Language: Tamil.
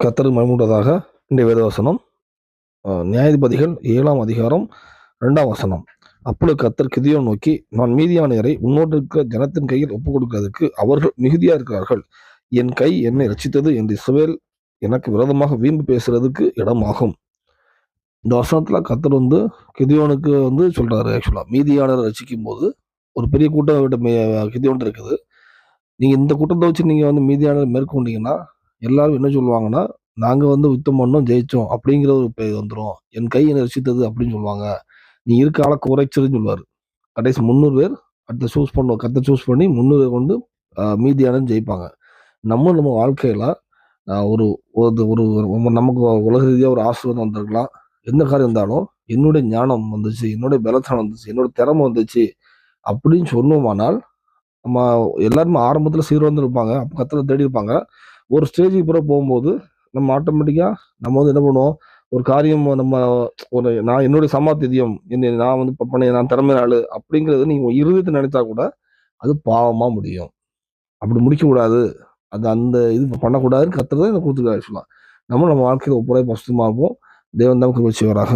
கத்தர் மகிமுண்டதாக இன்றைய வேதவசனம் அஹ், நியாயாதிபதிகள் ஏழாம் அதிகாரம் ரெண்டாம் வசனம். அப்பொழுது கத்தர் கிதியோன் நோக்கி நான் மீதியானியரை உன்னோடு இருக்கிற ஜனத்தின் கையில் ஒப்புக் கொடுக்கிறதுக்கு அவர்கள் மிகுதியா இருக்கிறார்கள். என் கை என்னை ரசித்தது என்று இஸ்ரவேல் எனக்கு விரோதமாக வீம்பு பேசுறதுக்கு இடமாகும். இந்த வசனத்தில் கத்தர் வந்து கிதியோனுக்கு வந்து சொல்கிறாரு ஆக்சுவலாக மீதியானரை ரசிக்கும் போது ஒரு பெரிய கூட்டம் விட கிதியோன் இருக்குது. நீங்கள் இந்த கூட்டத்தை வச்சு நீங்கள் வந்து மீதியானரை மேற்கொண்டீங்கன்னா எல்லாரும் என்ன சொல்லுவாங்கன்னா நாங்கள் வந்து யுத்தம் பண்ணோம் ஜெயிச்சோம் அப்படிங்கிற ஒரு பேர் வந்துடும் என் கை என்னை ரசித்தது அப்படின்னு சொல்லுவாங்க. நீ இருக்க ஆளை குறைச்சிருன்னு சொல்லுவார். கடைசி முந்நூறு பேர் அடுத்த சூஸ் பண்ணுவோம் கத்தை சூஸ் பண்ணி முந்நூறு பேர் கொண்டு மீதியான ஜெயிப்பாங்க. நம்ம நம்ம வாழ்க்கையில் ஒரு ஒரு ஒரு ஒரு- நமக்கு உலக ரீதியாக ஒரு ஆசீர்வாதம் வந்திருக்கலாம். எந்த காரியம் இருந்தாலும் என்னுடைய ஞானம் வந்துச்சு என்னுடைய பலத்தனம் வந்துச்சு என்னோட திறமை வந்துச்சு அப்படின்னு சொன்னோமானால் நம்ம எல்லாருமே ஆரம்பத்தில் சீரோந்து இருப்பாங்க அப்போ கத்தில் தேடி இருப்பாங்க. ஒரு ஸ்டேஜுக்கு பிறகு போகும்போது நம்ம ஆட்டோமேட்டிக்காக நம்ம வந்து என்ன பண்ணுவோம்? ஒரு காரியம் நம்ம ஒரு நான் என்னுடைய சமாத்தியம் என்னை நான் வந்து இப்போ பண்ண நான் திறமையாளு அப்படிங்கிறது நீங்கள் இருதயத்தை நினைச்சா கூட அது பாவமாக முடியும். அப்படி முடிக்கக்கூடாது அது அந்த இது பண்ணக்கூடாதுன்னு கத்துறதை எனக்கு கொடுத்துருக்காரு ஆக்சுவலாக நம்ம நம்ம வாழ்க்கையில் ஒப்புரை பசுமா இருப்போம். தேவன் தான் கிருபை செய்வாராக.